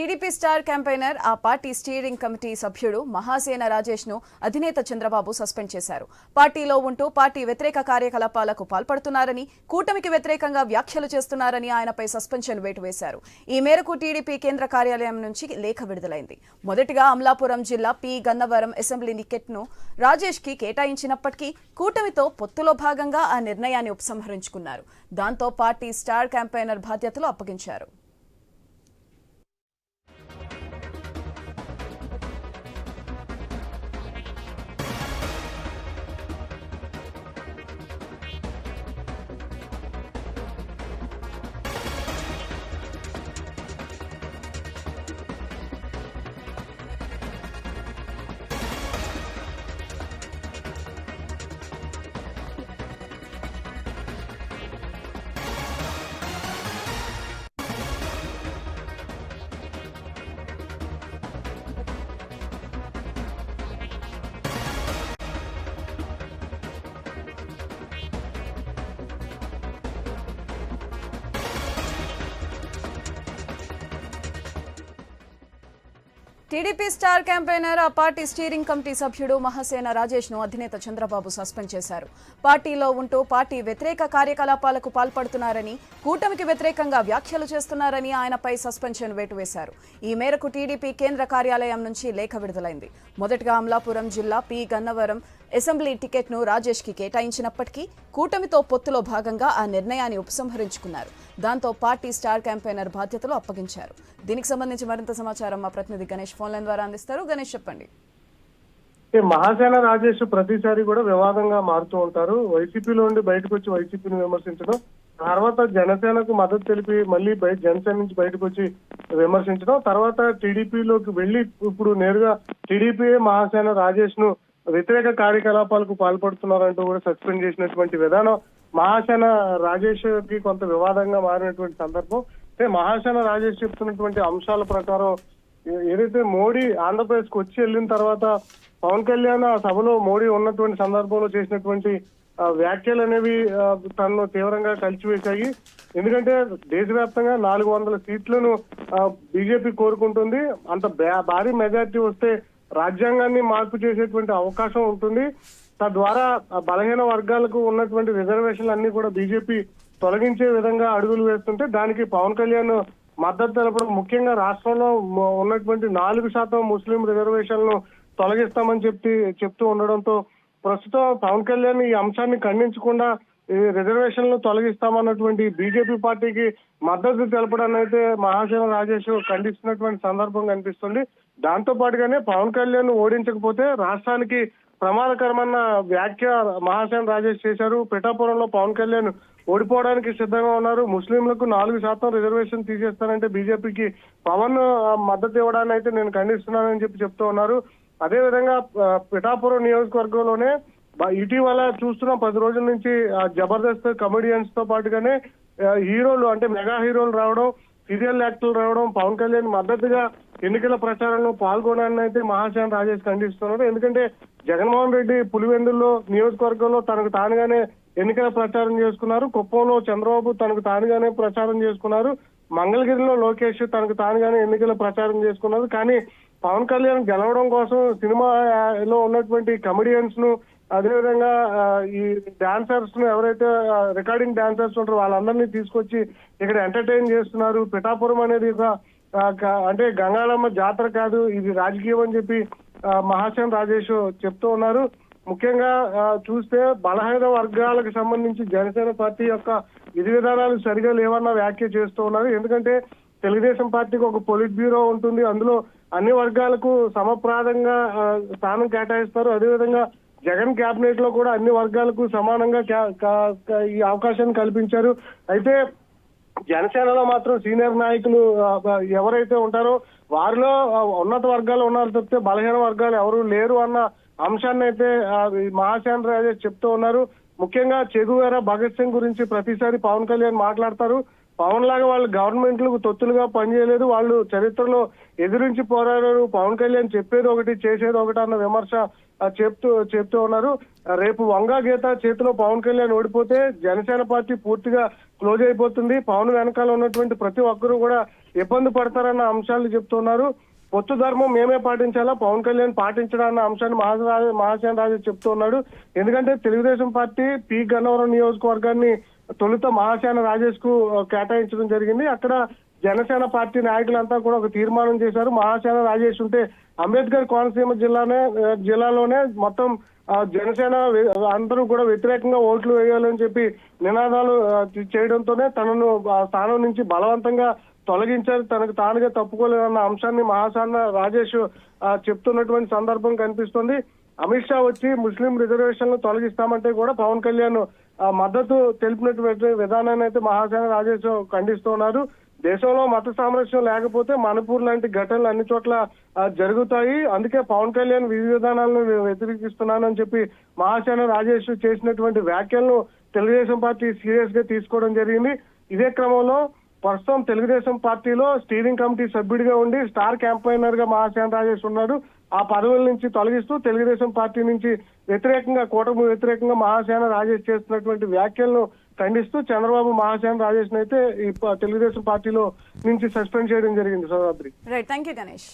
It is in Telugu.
టీడీపీ స్టార్ క్యాంపెయినర్ ఆ పార్టీ స్టీరింగ్ కమిటీ సభ్యుడు మహాసేన రాజేష్ను అధినేత చంద్రబాబు సస్పెండ్ చేశారు. పార్టీలో ఉంటూ పార్టీ వ్యతిరేక కార్యకలాపాలకు పాల్పడుతున్నారని కూటమికి వ్యతిరేకంగా వ్యాఖ్యలు చేస్తున్నారని ఆయనపై సస్పెన్షన్ వేటు వేశారు. ఈ మేరకు టీడీపీ కేంద్ర కార్యాలయం నుంచి లేఖ విడుదలైంది. మొదటిగా అమలాపురం జిల్లా పి. గన్నవరం అసెంబ్లీ నికెట్ను రాజేష్కి కేటాయించినప్పటికీ కూటమితో పొత్తులో భాగంగా ఆ నిర్ణయాన్ని ఉపసంహరించుకున్నారు. దాంతో పార్టీ స్టార్ క్యాంపెయినర్ బాధ్యతలు అప్పగించారు. టీడీపీ స్టార్ క్యాంపెయినర్ ఆ పార్టీ స్టీరింగ్ కమిటీ సభ్యుడు మహాసేన రాజేష్ను అధినేత చంద్రబాబు సస్పెండ్ చేశారు. పార్టీలో ఉంటూ పార్టీ వ్యతిరేక కార్యకలాపాలకు పాల్పడుతున్నారని కూటమికి వ్యతిరేకంగా వ్యాఖ్యలు చేస్తున్నారని ఆయనపై సస్పెన్షన్ వేటు వేశారు ఈ మేరకు టీడీపీ కేంద్ర కార్యాలయం నుంచి లేఖ విడుదలైంది. మొదటగా అమలాపురం జిల్లా పి. గన్నవరం అసెంబ్లీ టికెట్ను రాజేష్కి కేటాయించినప్పటికీ కూటమితో పొత్తులో భాగంగా ఆ నిర్ణయాన్ని ఉపసంహరించుకున్నారు. దాంతో పార్టీ స్టార్ క్యాంపెయినర్ బాధ్యతలు అప్పగించారు. దీనికి సంబంధించి మరింత సమాచారం మా ప్రతినిధి గణేష్ ఫోన్ లైన్ ద్వారా అందిస్తారు. గణేష్ చెప్పండి. మహాసేన రాజేష్ ప్రతిసారి కూడా వివాదంగా మారుతూ ఉంటారు. వైసీపీలో ఉండి బయటకు వచ్చి వైసీపీని విమర్శించడం తర్వాత జనసేనకు మద్దతు తెలిపి మళ్ళీ బయట జనసేన నుంచి బయటకు వచ్చి విమర్శించడం తర్వాత టీడీపీలోకి వెళ్ళి ఇప్పుడు నేరుగా టీడీపీ మహాసేన రాజేష్ను వ్యతిరేక కార్యకలాపాలకు పాల్పడుతున్నారంటూ కూడా సస్పెండ్ చేసినటువంటి విధానం మహాసేన రాజేష్కి కొంత వివాదంగా మారినటువంటి సందర్భం. అంటే మహాసేన రాజేష్ చెప్తున్నటువంటి అంశాల ప్రకారం ఏదైతే మోడీ ఆంధ్రప్రదేశ్కు వచ్చి వెళ్ళిన తర్వాత పవన్ కళ్యాణ్ ఆ సభలో మోడీ ఉన్నటువంటి సందర్భంలో చేసినటువంటి వ్యాఖ్యలు అనేవి తనను తీవ్రంగా కలిసివేశాయి ఎందుకంటే దేశవ్యాప్తంగా నాలుగు వందల సీట్లను బీజేపీ కోరుకుంటుంది. అంత భారీ మెజార్టీ వస్తే రాజ్యాంగాన్ని మార్పు చేసేటువంటి అవకాశం ఉంటుంది. తద్వారా బలహీన వర్గాలకు ఉన్నటువంటి రిజర్వేషన్లు అన్ని కూడా బీజేపీ తొలగించే విధంగా అడుగులు వేస్తుంటే దానికి పవన్ కళ్యాణ్ మద్దతు తెలపడం ముఖ్యంగా రాష్ట్రంలో ఉన్నటువంటి నాలుగు శాతం ముస్లిం రిజర్వేషన్లను తొలగిస్తామని చెప్పి చెప్తూ ఉండడంతో ప్రస్తుతం పవన్ కళ్యాణ్ ఈ అంశాన్ని ఖండించకుండా ఈ రిజర్వేషన్లు తొలగిస్తామన్నటువంటి బీజేపీ పార్టీకి మద్దతు తెలపడాన్ని అయితే మహాశివ రాజేష్ ఖండిస్తున్నటువంటి సందర్భం కనిపిస్తుంది. దాంతో పాటుగానే పవన్ కళ్యాణ్ ఓడించకపోతే రాష్ట్రానికి ప్రమాదకరమైన వ్యాఖ్య మహాసేన రాజేష్ చేశారు. పిఠాపురంలో పవన్ కళ్యాణ్ ఓడిపోవడానికి సిద్ధంగా ఉన్నారు. ముస్లింలకు నాలుగు శాతం రిజర్వేషన్ తీసేస్తానంటే బీజేపీకి పవన్ మద్దతు ఇవ్వడాన్ని అయితే నేను ఖండిస్తున్నానని చెప్పి చెప్తూ ఉన్నారు. అదే విధంగా పిఠాపురం నియోజకవర్గంలోనే ఇటీవల చూస్తున్నాం పది రోజుల నుంచి జబర్దస్త్ కమెడియన్స్తో పాటుగానే హీరోలు అంటే మెగా హీరోలు రావడం సీరియల్ యాక్టర్లు రావడం పవన్ కళ్యాణ్ మద్దతుగా ఎన్నికల ప్రచారంలో పాల్గొనాలని అయితే మహాసేన రాజేష్ ఖండిస్తున్నారు ఎందుకంటే జగన్మోహన్ రెడ్డి పులివెందుల్లో నియోజకవర్గంలో తనకు తానుగానే ఎన్నికల ప్రచారం చేసుకున్నారు. కుప్పంలో చంద్రబాబు తనకు తానుగానే ప్రచారం చేసుకున్నారు. మంగళగిరిలో లోకేష్ తనకు తానుగానే ఎన్నికల ప్రచారం చేసుకున్నారు. కానీ పవన్ కళ్యాణ్ గెలవడం కోసం సినిమాలో ఉన్నటువంటి కమెడియన్స్ను అదేవిధంగా ఈ డాన్సర్స్ను ఎవరైతే రికార్డింగ్ డాన్సర్స్ ఉంటారో వాళ్ళందరినీ తీసుకొచ్చి ఇక్కడ ఎంటర్టైన్ చేస్తున్నారు. పిఠాపురం అనేది ఒక అంటే గంగాళమ్మ జాతర కాదు ఇది రాజకీయం అని చెప్పి మహాశయం రాజేష్ చెప్తూ ఉన్నారు. ముఖ్యంగా ఆ, చూస్తే బలహీన వర్గాలకు సంబంధించి జనసేన పార్టీ యొక్క విధి విధానాలు సరిగా లేవన్న వ్యాఖ్య చేస్తూ ఉన్నారు. ఎందుకంటే తెలుగుదేశం పార్టీకి ఒక పొలిట్ బ్యూరో ఉంటుంది. అందులో అన్ని వర్గాలకు సమప్రాదంగా స్థానం కేటాయిస్తారు. అదేవిధంగా జగన్ కేబినెట్లో కూడా అన్ని వర్గాలకు సమానంగా ఈ అవకాశాన్ని కల్పించారు. అయితే జనసేనలో మాత్రం సీనియర్ నాయకులు ఎవరైతే ఉంటారో వారిలో ఉన్నత వర్గాలు ఉన్నారు తప్పితే బలహీన వర్గాలు ఎవరు లేరు అన్న అంశాన్ని అయితే మహాశాన్ రాజే రాజేష్ చెప్తూ ఉన్నారు. ముఖ్యంగా చెగువేర భగత్ సింగ్ గురించి ప్రతిసారి పవన్ కళ్యాణ్ మాట్లాడతారు. పవన్ లాగా వాళ్ళు గవర్నమెంట్లకు తొత్తులుగా పనిచేయలేదు. వాళ్ళు చరిత్రలో ఎదురించి పోరాడారు. పవన్ కళ్యాణ్ చెప్పేది ఒకటి చేసేది ఒకటి అన్న విమర్శ చెప్తూ చెప్తూ ఉన్నారు. రేపు వంగా గీత చేతిలో పవన్ కళ్యాణ్ ఓడిపోతే జనసేన పార్టీ పూర్తిగా క్లోజ్ అయిపోతుంది. పవన్ వెనకాల ఉన్నటువంటి ప్రతి ఒక్కరూ కూడా ఇబ్బంది పడతారన్న అంశాలు చెప్తున్నారు పొత్తు ధర్మం మేమే పాటించాలా? పవన్ కళ్యాణ్ పాటించడాన్న అంశాన్ని మహారాజ మహాసేన రాజు చెప్తున్నాడు ఎందుకంటే తెలుగుదేశం పార్టీ పి గన్నవరం నియోజకవర్గాన్ని తొలుత మహాసేన రాజేష్కు కేటాయించడం జరిగింది. అక్కడ జనసేన పార్టీ నాయకులంతా కూడా ఒక తీర్మానం చేశారు. మహాసేన రాజేష్ ఉంటే అంబేద్కర్ కోనసీమ జిల్లానే జిల్లాలోనే మొత్తం జనసేన అందరూ కూడా వ్యతిరేకంగా ఓట్లు వేయాలని చెప్పి నినాదాలు చేయడంతోనే తనను స్థానం నుంచి బలవంతంగా తొలగించారు. తనకు తానుగా తప్పుకోలేదన్న అంశాన్ని మహాసాన రాజేష్ చెప్తున్నటువంటి సందర్భం కనిపిస్తుంది. అమిత్ షా వచ్చి ముస్లిం రిజర్వేషన్లు తొలగిస్తామంటే కూడా పవన్ కళ్యాణ్ మద్దతు తెలిపినటువంటి విధానాన్ని అయితే మహాసేన రాజేష్ ఖండిస్తున్నారు. దేశంలో మత సామరస్యం లేకపోతే మణిపూర్ లాంటి ఘటనలు అన్ని చోట్ల జరుగుతాయి. అందుకే పవన్ కళ్యాణ్ విధి విధానాలను వ్యతిరేకిస్తున్నానని చెప్పి మహాసేన రాజేష్ చేసినటువంటి వ్యాఖ్యలను తెలుగుదేశం పార్టీ సీరియస్గా తీసుకోవడం జరిగింది. ఇదే క్రమంలో ప్రస్తుతం తెలుగుదేశం పార్టీలో స్టీరింగ్ కమిటీ సభ్యుడిగా ఉండి స్టార్ క్యాంపైనర్గా మహాసేన రాజేష్ ఉన్నాడు. ఆ పదవుల నుంచి తొలగిస్తూ తెలుగుదేశం పార్టీ నుంచి వ్యతిరేకంగా కూటమి వ్యతిరేకంగా మహాసేన రాజేష్ చేస్తున్నటువంటి వ్యాఖ్యలను ఖండిస్తూ చంద్రబాబు మహాసేన రాజేష్ అయితే ఈ తెలుగుదేశం పార్టీలో నుంచి సస్పెండ్ చేయడం జరిగింది సోదరి రైట్ థ్యాంక్ యూ గణేష్